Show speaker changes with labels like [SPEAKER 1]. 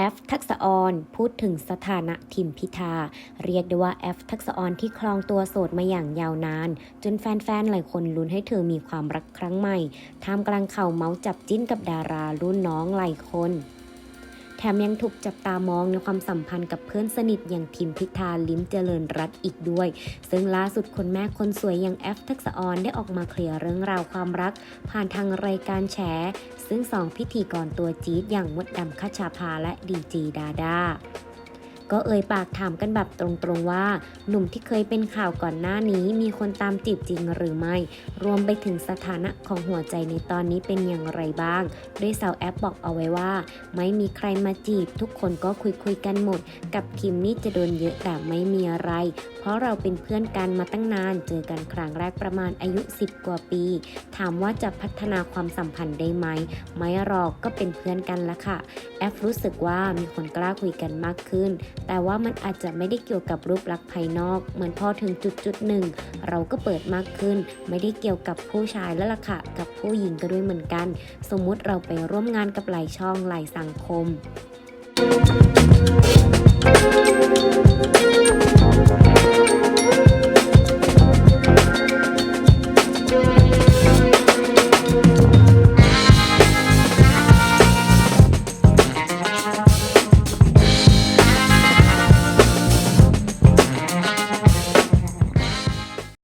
[SPEAKER 1] แอฟทักษออนพูดถึงสถานะทิมพิธา เรียกได้ว่าแอฟทักษออนที่ครองตัวโสดมาอย่างยาวนาน จนแฟนๆ หลายคนลุ้นให้เธอมีความรักครั้งใหม่ท่ามกลางข่าวเมาส์จับจิ้นกับดารารุ่นน้องหลายคน แถมยังถูกจับตามองในความสัมพันธ์กับเพื่อนสนิทอย่างทิมพิธาลิ้มเจริญรัตอีกด้วย ซึ่งล่าสุดคนแม่คนสวยอย่างแอฟทักษออนได้ออกมาเคลียร์เรื่องราวความรัก ผ่านทางรายการแฉ ซึ่งสองพิธีกรตัวจี๊ดอย่างมดดำคชชาภาและดีจีดาดา ก็เอ่ยปากถามกันแบบตรงๆว่า หนุ่มที่เคยเป็นข่าวก่อนหน้านี้มีคนตามจีบจริงหรือไม่ รวมไปถึงสถานะของหัวใจในตอนนี้เป็นอย่างไรบ้างโดยสาวแอปบอกเอาไว้ว่า ไม่มีใครมาจีบ ทุกคนก็คุยคุยกันหมด กับคิมนี่จะโดนเยอะแต่ไม่มีอะไร เพราะเราเป็นเพื่อนกันมาตั้งนาน เจอกันครั้งแรกประมาณอายุ 10 กว่าปี ถามว่าจะพัฒนาความสัมพันธ์ได้ไหม ไม่หรอกก็เป็นเพื่อนกันละค่ะ แอฟรู้สึกว่ามีคนกล้าคุยกันมากขึ้นแต่ว่ามันอาจจะไม่ได้เกี่ยวกับรูปลักษณ์ภายนอก เหมือนพอถึงจุดจุดหนึ่ง เราก็เปิดมากขึ้น ไม่ได้เกี่ยวกับผู้ชายแล้วล่ะค่ะ กับผู้หญิงก็ด้วยเหมือนกัน สมมุติเราไปร่วมงานกับหลายช่องหลายสังคม